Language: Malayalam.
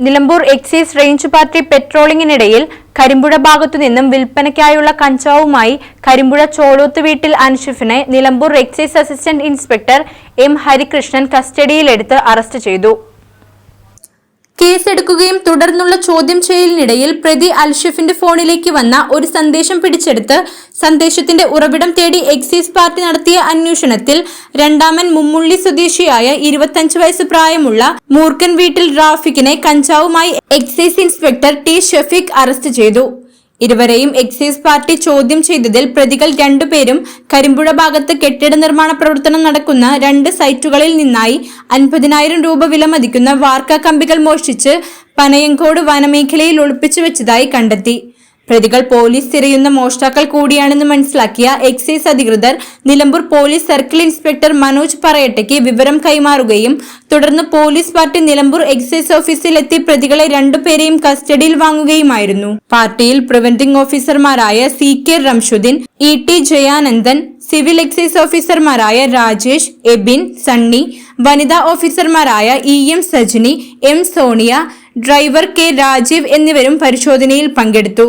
നിലമ്പൂർ എക്സൈസ് റേഞ്ച് പാർട്ടി പെട്രോളിംഗിനിടയിൽ കരിമ്പുഴ ഭാഗത്തുനിന്നും വിൽപ്പനയ്ക്കായുള്ള കഞ്ചാവുമായി കരിമ്പുഴ ചോളൂത്ത് വീട്ടിൽ അൻഷിഫിനെ Nilambur excise assistant inspector M Harikrishnan കസ്റ്റഡിയിലെടുത്ത് അറസ്റ്റ് ചെയ്തു. കേസെടുക്കുകയും തുടർന്നുള്ള ചോദ്യം ചെയ്യലിനിടയിൽ പ്രതി അൽഷിഫിന്റെ ഫോണിലേക്ക് വന്ന ഒരു സന്ദേശം പിടിച്ചെടുത്ത് സന്ദേശത്തിന്റെ ഉറവിടം തേടി എക്സൈസ് പാർട്ടി നടത്തിയ അന്വേഷണത്തിൽ രണ്ടാമൻ മുമ്മുള്ളി സ്വദേശിയായ ഇരുപത്തഞ്ച് വയസ്സ് പ്രായമുള്ള മൂർക്കൻ വീട്ടിൽ റാഫിക്കിനെ കഞ്ചാവുമായി excise inspector T Shafeeq arrest ചെയ്തു. ഇരുവരെയും എക്സൈസ് പാർട്ടി ചോദ്യം ചെയ്തതിൽ പ്രതികൾ രണ്ടുപേരും കരിമ്പുഴ ഭാഗത്ത് കെട്ടിട നിർമ്മാണ പ്രവർത്തനം നടക്കുന്ന രണ്ട് സൈറ്റുകളിൽ നിന്നായി അൻപതിനായിരം രൂപ വിലമതിക്കുന്ന വാർക്ക കമ്പികൾ മോഷ്ടിച്ച് പനയങ്കോട് വനമേഖലയിൽ ഒളിപ്പിച്ചു വെച്ചതായി കണ്ടെത്തി. പ്രതികൾ പോലീസ് തിരയുന്ന മോഷ്ടാക്കൾ കൂടിയാണെന്ന് മനസ്സിലാക്കിയ എക്സൈസ് അധികൃതർ Nilambur police circle inspector Manoj പറയട്ടയ്ക്ക് വിവരം കൈമാറുകയും തുടർന്ന് പോലീസ് പാർട്ടി നിലമ്പൂർ എക്സൈസ് ഓഫീസിലെത്തി പ്രതികളെ രണ്ടുപേരെയും കസ്റ്റഡിയിൽ വാങ്ങുകയുമായിരുന്നു. പാർട്ടിയിൽ പ്രിവന്റിംഗ് ഓഫീസർമാരായ C K Ramshuddeen E T Jayanandan civil excise ഓഫീസർമാരായ രാജേഷ് എബിൻ സണ്ണി വനിതാ ഓഫീസർമാരായ E M Sajini M Sonia driver K Rajeev എന്നിവരും പരിശോധനയിൽ പങ്കെടുത്തു.